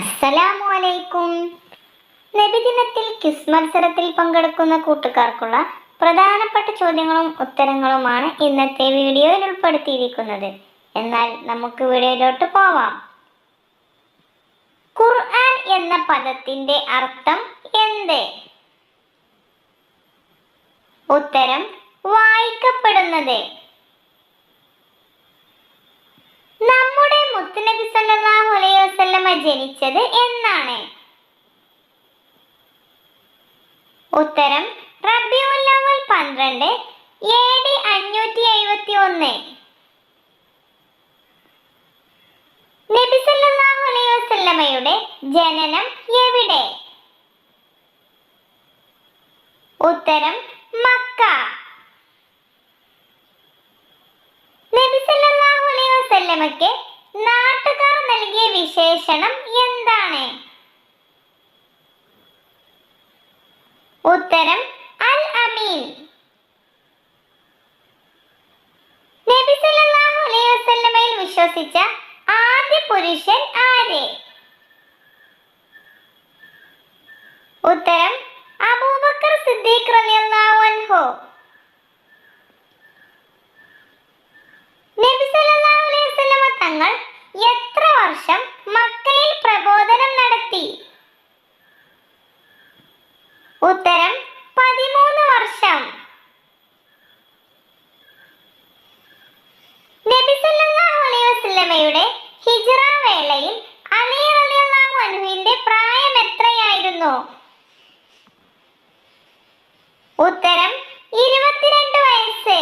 അസ്സലാമു അലൈക്കും നബിദിനത്തിൽ ക്വിസ് മത്സരത്തിൽ പങ്കെടുക്കുന്ന കൂട്ടുകാർക്കുള്ള പ്രധാനപ്പെട്ട ചോദ്യങ്ങളും ഉത്തരങ്ങളുമാണ് ഇന്നത്തെ വീഡിയോയിൽ ഉൾപ്പെടുത്തിയിരിക്കുന്നത്. എന്നാൽ നമുക്ക് വീഡിയോയിലോട്ട് പോവാം. ഖുർആൻ എന്ന പദത്തിന്റെ അർത്ഥം എന്ത്? ഉത്തരം വായിക്കപ്പെടുന്നത്. നമ്മുടെ മുത്തുനബി വസല്ലമ ജനിച്ചത് എന്നാണ്. ഉത്തരം പന്ത്രണ്ട് എ അലൈഹി വസല്ലമയുടെ ജനനം എവിടെ? ഉത്തരം മക്ക. നബിസല്ലാഹു അലൈഹി വസല്ലമയ്ക്ക് വിശേഷണം എന്താണ്? ഉത്തരം അൽ അമീൻ. നബി സല്ലല്ലാഹു അലൈഹി വസല്ലമയിൽ വിശ്വസിച്ച ആദ്യ പുരുഷൻ ആര്? ഉത്തരം അബൂബക്കർ സിദ്ദീഖ് റളിയല്ലാഹു അൻഹു. നബി സല്ലല്ലാഹു അലൈഹി വസല്ലമ തങ്ങൾ എത്ര വർഷം മക്കയിൽ പ്രബോധനം നടത്തി ഉത്തരം പതിമൂന്ന് വർഷം നബി സല്ലല്ലാഹു അലൈഹി വസല്ലമയുടെ ഹിജ്റ വേളയിൽ പ്രായം എത്രയായിരുന്നു? ഉത്തരം ഇരുപത്തിരണ്ട് വയസ്സ്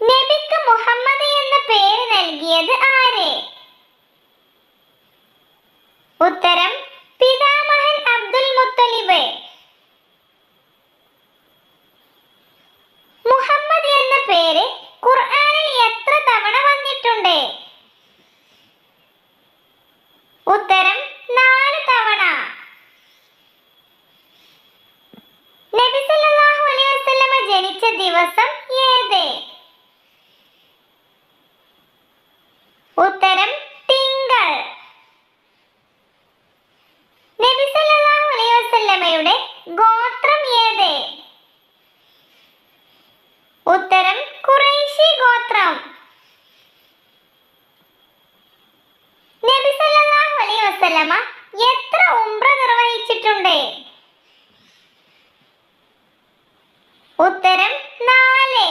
നബിക്ക് മുഹമ്മദ് എന്ന പേര് നൽകിയത് ആര് ഉത്തരം പിതാമഹൻ അബ്ദുൽ മുത്തലിബ് മുഹമ്മദ് എന്ന പേര് ഖുർആനിൽ എത്ര തവണ വന്നിട്ടുണ്ട് ഉത്തരം നാല് തവണ നബി സല്ലല്ലാഹു അലൈഹി വസല്ലമ ജനിച്ച ദിവസം ഏത്? ഉത്തരം തിങ്കൾ നബി സല്ലല്ലാഹു അലൈഹി വസല്ലമയുടെ ഗോത്രം ഏത് ഉത്തരം ഖുറൈശി ഗോത്രം നബി സല്ലല്ലാഹു അലൈഹി വസല്ലമ എത്ര ഉംറ നിർവഹിച്ചിട്ടുണ്ട് ഉത്തരം നാല്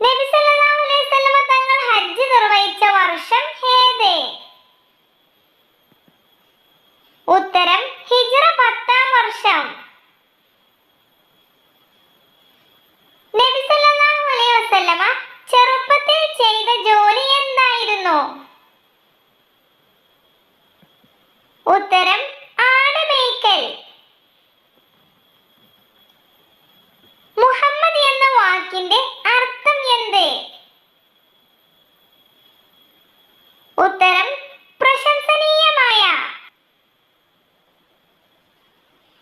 നബി സല്ലല്ലാഹു അലൈഹി വസല്ലമ തങ്ങൾ ഹജ്ജ് നിർവഹിച്ച വർഷം ഏത് ഉത്തരം ഹിജ്റ പത്താം വർഷം നബി സല്ലല്ലാഹു അലൈഹി വസല്ലമ ചെറുപ്പത്തിൽ ചെയ്ത ജോലി എന്തായിരുന്നു ഉത്തരം ആട് മേയ്ക്കൽ മുഹമ്മദ് എന്ന വാക്കിന്റെ അർത്ഥം എന്ത് ഉത്തരം പ്രശംസനീയമായ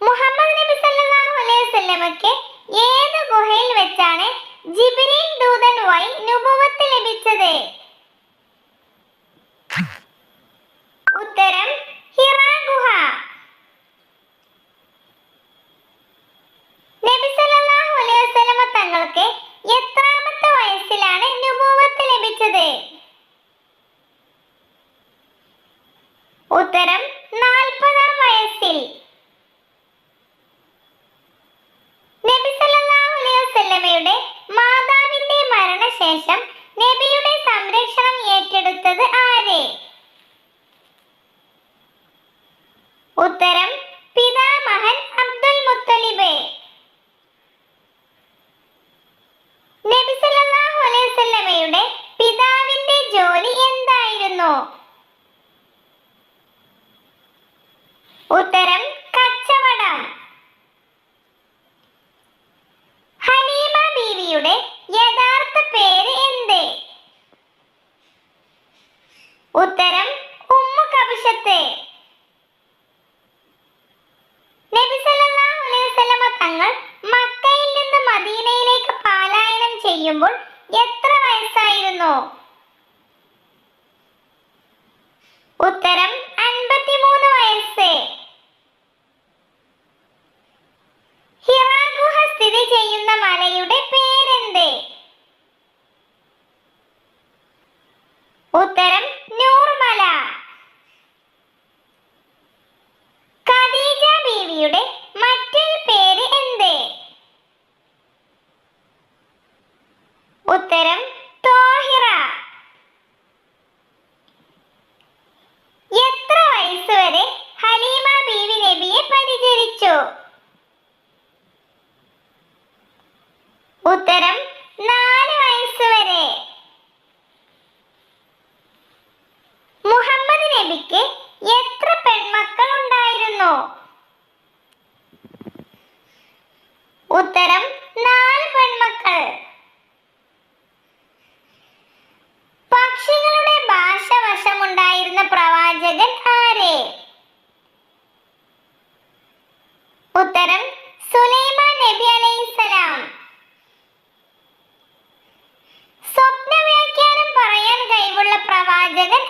മുഹമ്മദ് നബി സല്ലല്ലാഹു അലൈഹി വസല്ലമയ്ക്ക് ഏത് ഗുഹയിൽ വെച്ചാണ് ജിബ്രീൽ ദൂതൻ വഴി നുബുവത്ത് ലഭിച്ചത് ഉത്തരം ഹിറാ ഗുഹ നബി സല്ലല്ലാഹു അലൈഹി വസല്ലമ തങ്ങൾക്ക് എത്രാമത്തെ വയസ്സിലാണ് നുബുവത്ത് ലഭിച്ചത് ഉത്തരം നാൽപ്പതാം വയസ്സിൽ നബി സല്ലല്ലാഹു അലൈഹി വസല്ലമയുടെ മാതാവിന്റെ മരണശേഷം നബിയുടെ സംരക്ഷണം ഏറ്റെടുത്തത് ആര് ഉത്തരം പിതാമഹൻ അബ്ദുൽ മുത്തലിബ്. നബി സല്ലല്ലാഹു അലൈഹി വസല്ലമയുടെ പിതാവിന്റെ ജോലി എന്തായിരുന്നു? ഉത്തരം കച്ചവടം. ഹലീമ ബീവിയുടെ യഥാർത്ഥ പേര് എന്ത്? ഉത്തരം ഉമ്മു കബിഷത്ത് തനിക്ക് എത്ര പെൺമക്കൾ ഉണ്ടായിരുന്നു ഉത്തരം നാല് പെൺമക്കൾ. പക്ഷികളുടെ ഭാഷ വശമുണ്ടായിരുന്ന പ്രവാചകൻ ആരെ? ഉത്തരം സുലൈമാൻ നബി അലൈഹിസലാം സ്വപ്ന വ്യാഖ്യാനം പറയാൻ കഴിവുള്ള പ്രവാചകൻ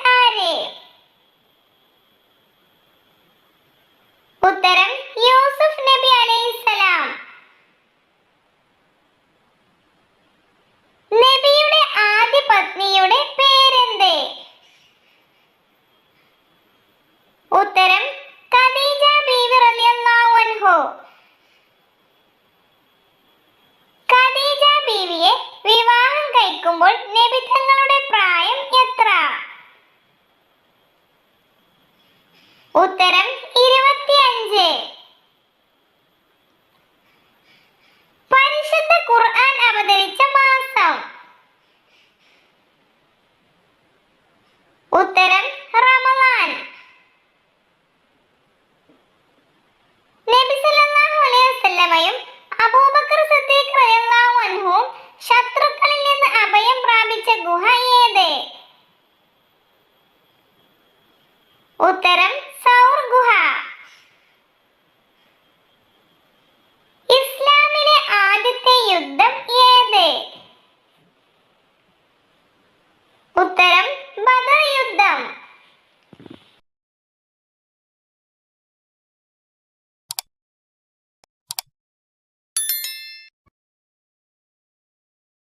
O